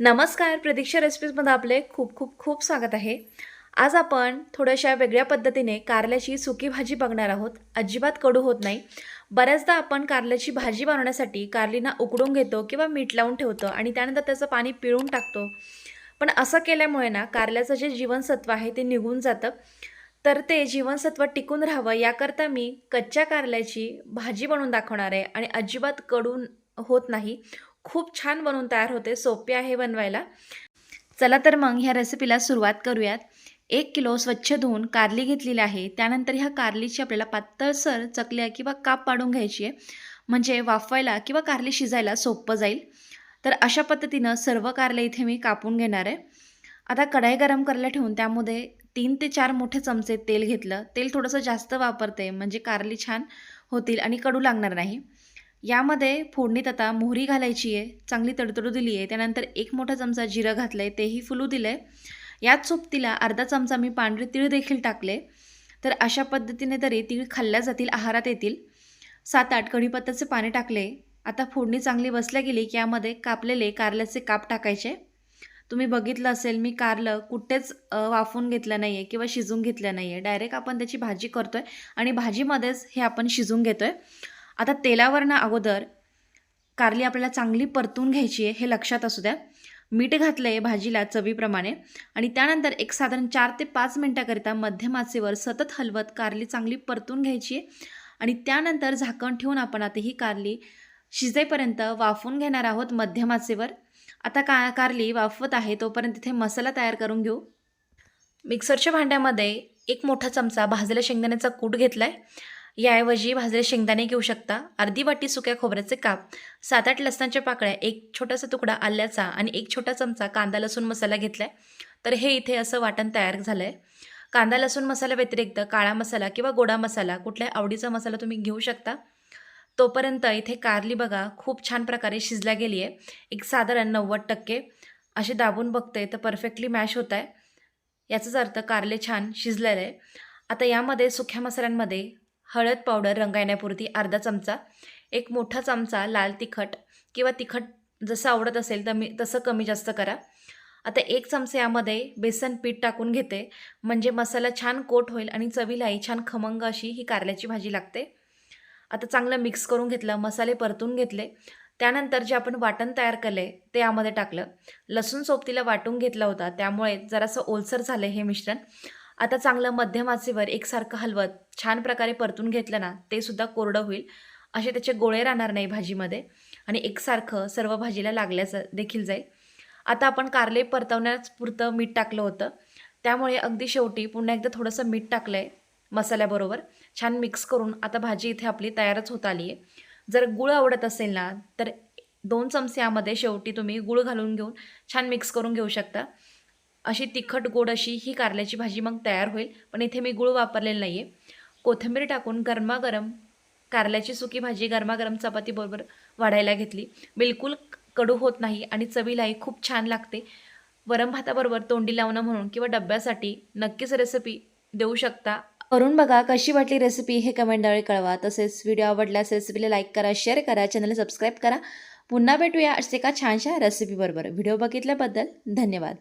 नमस्कार प्रतीक्षा रेसिपीजमध्ये आपले खूप खूप खूप स्वागत आहे. आज आपण थोड्याशा वेगळ्या पद्धतीने कारल्याची सुकी भाजी बघणार आहोत. अजिबात कडू होत नाही. बऱ्याचदा आपण कारल्याची भाजी बनवण्यासाठी कारलीना उकडून घेतो किंवा मीठ लावून ठेवतो आणि त्यानंतर त्याचं पाणी पिळून टाकतो. पण असं केल्यामुळे ना कारल्याचं जे जीवनसत्व आहे ते निघून जातं. तर ते जीवनसत्व टिकून राहावं याकरता मी कच्च्या कारल्याची भाजी बनवून दाखवणार आहे आणि अजिबात कडून होत नाही. खूप छान बनवून तयार होते सोपे आहे बनवायला. चला तर मग ह्या रेसिपीला सुरुवात करूयात. एक किलो स्वच्छ धुवून कारली घेतलेली आहे. त्यानंतर ह्या कारलीची आपल्याला पातळसर चकल्या किंवा काप पाडून घ्यायची आहे. म्हणजे वाफवायला किंवा कारली शिजायला सोपं जाईल. तर अशा पद्धतीनं सर्व कारले इथे मी कापून घेणार आहे. आता कढाई गरम करायला ठेवून त्यामध्ये तीन ते चार मोठे चमचे तेल घेतलं. तेल थोडंसं जास्त वापरते म्हणजे कारली छान होतील आणि कडू लागणार नाही. यामध्ये फोडणीत आता मोहरी घालायची आहे चांगली तडतडू दिली आहे त्यानंतर एक मोठा चमचा जिरं घातलं आहे तेही फुलू दिलं आहे याच सोबतीला अर्धा चमचा मी पांढरे तीळ देखील टाकले. तर अशा पद्धतीने तरी तीळ खाल्ल्या जातील आहारात येतील. सात आठ कढीपत्त्याचे पाणी टाकले. आता फोडणी चांगली बसल्या गेली की यामध्ये कापलेले कारल्याचे काप टाकायचे. तुम्ही बघितलं असेल मी कारलं कुठेच वाफून घेतलं नाही आहे किंवा शिजून घेतलं नाही आहे डायरेक्ट आपण त्याची भाजी करतो आहे आणि भाजीमध्येच हे आपण शिजून घेतो आहे आता तेलावरनं अगोदर कारली आपल्याला चांगली परतून घ्यायची आहे हे लक्षात असू द्या. मीठ घातलं आहे भाजीला चवीप्रमाणे आणि त्यानंतर एक साधारण चार ते पाच मिनटाकरिता मध्यमाचेवर सतत हलवत कारली चांगली परतून घ्यायची आहे. आणि त्यानंतर झाकण ठेवून आपण आता ही कारली शिजेपर्यंत वाफून घेणार आहोत मध्यमाचेवर आता का कारली वाफवत आहे तोपर्यंत इथे मसाला तयार करून घेऊ. मिक्सरच्या भांड्यामध्ये एक मोठा चमचा भाजलेल्या शेंगदाण्याचा कूट घेतला आहे याऐवजी भाजले शेंगदाणे घेऊ शकता. अर्धी वाटी सुक्या खोबऱ्याचे काप सात आठ लसणाच्या पाकळ्या एक छोटासा तुकडा आल्याचा आणि एक छोटा चमचा कांदा लसूण मसाला घेतला आहे तर हे इथे असं वाटण तयार झालं आहे कांदा लसूण मसाला व्यतिरिक्त काळा मसाला किंवा गोडा मसाला कुठल्या आवडीचा मसाला तुम्ही घेऊ शकता. तोपर्यंत इथे कारली बघा खूप छान प्रकारे शिजल्या गेली आहे एक साधारण नव्वद टक्के. असे दाबून बघते तर परफेक्टली मॅश होत आहे याचाच अर्थ कारले छान शिजलेलं. आहे आता यामध्ये सुख्या मसाल्यांमध्ये हळद पावडर रंगायण्यापुरती अर्धा चमचा एक मोठा चमचा लाल तिखट किंवा तिखट जसं आवडत असेल तर मी तसं कमी जास्त करा. आता एक चमचा यामध्ये बेसन पीठ टाकून घेते. म्हणजे मसाला छान कोट होईल आणि चवीलाही छान खमंग अशी ही कारल्याची भाजी लागते. आता चांगलं मिक्स करून घेतलं मसाले परतून घेतले. त्यानंतर जे आपण वाटण तयार केले ते यामध्ये टाकलं. लसूण सोबतीला वाटून घेतला होता त्यामुळे जरासं ओलसर झालं हे मिश्रण. आता चांगलं मध्यम आचेवर एकसारखं हलवत छान प्रकारे परतून घेतलं ना ते सुद्धा कोरडं होईल. असे त्याचे गोळे राहणार नाही भाजीमध्ये आणि एकसारखं सर्व भाजीला लागल्याचं देखील जाईल. आता आपण कारले परतवण्याच पुरतं मीठ टाकलं होतं. त्यामुळे अगदी शेवटी पुन्हा एकदा थोडंसं मीठ टाकलं आहे मसाल्याबरोबर. छान मिक्स करून आता भाजी इथे आपली तयारच होत आली आहे जर गुळ आवडत असेल ना तर दोन चमचे यामध्ये शेवटी तुम्ही गुळ घालून घेऊन छान मिक्स करून घेऊ शकता. अशी तिखट गोड अशी ही कारल्याची भाजी मग तयार होईल. पण इथे मी गुळ वापरलेला नाही आहे कोथिंबीर टाकून गरमागरम कारल्याची सुकी भाजी गरमागरम चपातीबरोबर वाढायला घेतली. बिलकुल कडू होत नाही आणि चवीलाही खूप छान लागते. वरम भाताबरोबर तोंडी लावणं म्हणून किंवा डब्यासाठी नक्कीच रेसिपी देऊ शकता. करून बघा कशी वाटली रेसिपी हे कमेंटद्वारे कळवा. तसेच व्हिडिओ आवडल्यास रेसिपीला लाईक करा शेअर करा चॅनलला सबस्क्राईब करा. पुन्हा भेटूया असे एका छानशा रेसिपीबरोबर व्हिडिओ बघितल्याबद्दल धन्यवाद.